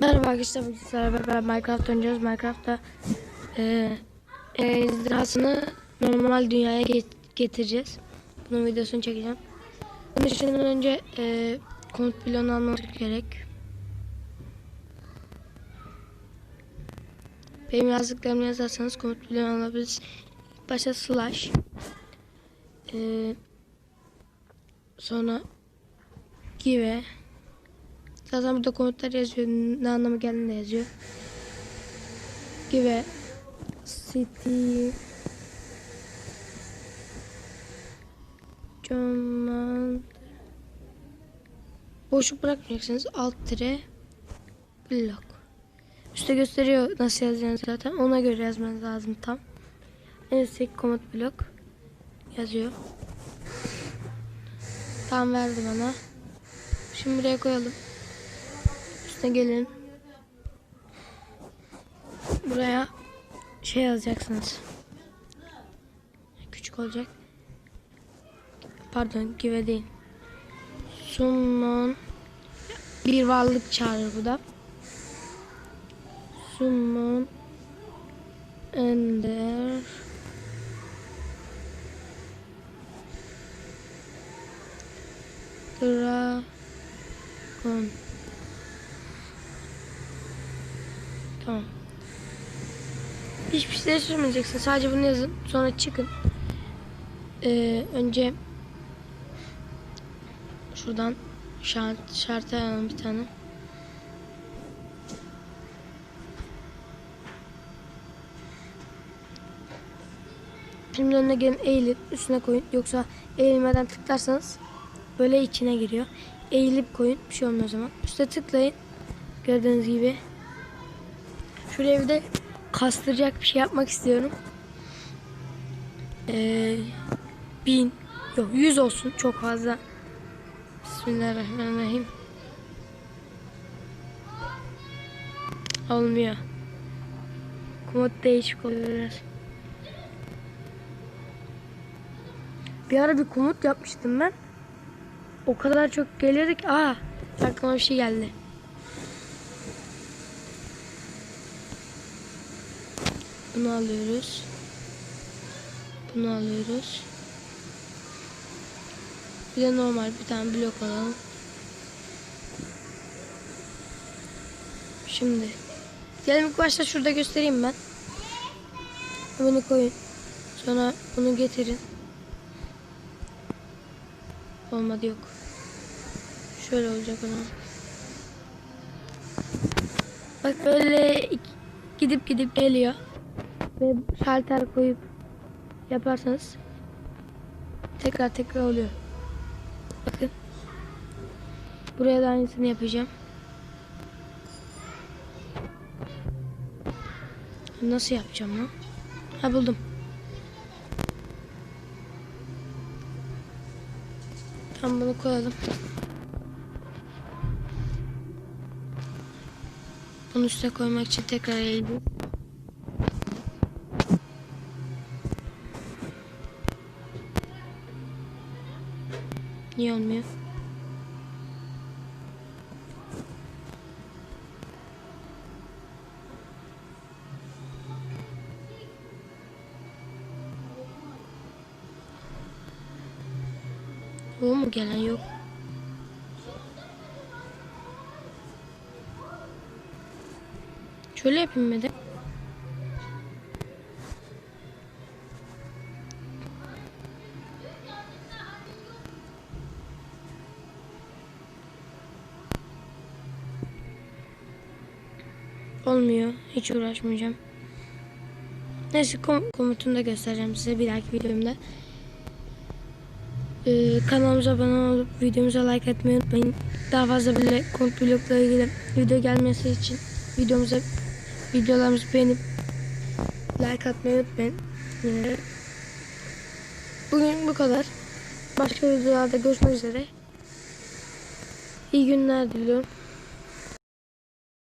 Merhaba arkadaşlar bugün sizlerle beraber Minecraft oynayacağız. Minecraft'ta e, ejderhasını normal dünyaya get- getireceğiz. Bunun videosunu çekeceğim. Bunun için önce e, komut bloğunu almamız gerek. Benim yazdıklarımı yazarsanız komut bloğunu alabilirsiniz. Başta slash e, sonra give Zaten burada komutlar yazıyor. Ne anlamı geldiğini de yazıyor. Give city command boşluk bırakmayacaksınız. Alt tire blok. Üste gösteriyor nasıl yazacağınızı zaten. Ona göre yazmanız lazım tam. En üstteki komut blok yazıyor. Tam verdi bana. Şimdi buraya koyalım. Üstüne gelin. Buraya şey yazacaksınız. Küçük olacak. Pardon give değil. Summon bir varlık çağırır bu da. Summon Ender Dragon Tamam. Hiçbir şey değiştirmeyeceksin. Sadece bunu yazın. Sonra çıkın. Ee, önce şuradan şart, şartı alalım bir tane. Şimdi önüne gelin eğilip üstüne koyun. Yoksa eğilmeden tıklarsanız böyle içine giriyor. Eğilip koyun. Bir şey olmuyor o zaman. Üste tıklayın. Gördüğünüz gibi. Şuraya bir de kastıracak bir şey yapmak istiyorum. Ee, bin yok yüz olsun çok fazla. Bismillahirrahmanirrahim. Olmuyor. Komut değişik oluyor Bir ara bir komut yapmıştım ben. O kadar çok geliyordu ki. Aa, aklıma bir şey geldi. Bunu alıyoruz. Bunu alıyoruz. Bir de normal bir tane blok alalım. Şimdi. Gelin ilk başta şurada göstereyim ben. Bunu koyun. Sonra bunu getirin. Olmadı yok. Şöyle olacak o zaman. Bak böyle gidip gidip geliyor. Ve şalter koyup yaparsanız tekrar tekrar oluyor. Bakın. Buraya da aynısını yapacağım. Nasıl yapacağım lan? Ha buldum. Tam bunu koyalım. Bunu üstüne koymak için tekrar eğildim. Niye olmuyor? O mu gelen yok? Şöyle yapayım mı de? Olmuyor. Hiç uğraşmayacağım. Neyse kom komutunu da göstereceğim size bir dahaki videomda. Ee, kanalımıza abone olup videomuza like etmeyi unutmayın. Daha fazla böyle komut blokla ilgili video gelmesi için videomuza videolarımızı beğenip like atmayı unutmayın. Ee, bugün bu kadar. Başka videolarda görüşmek üzere. İyi günler diliyorum.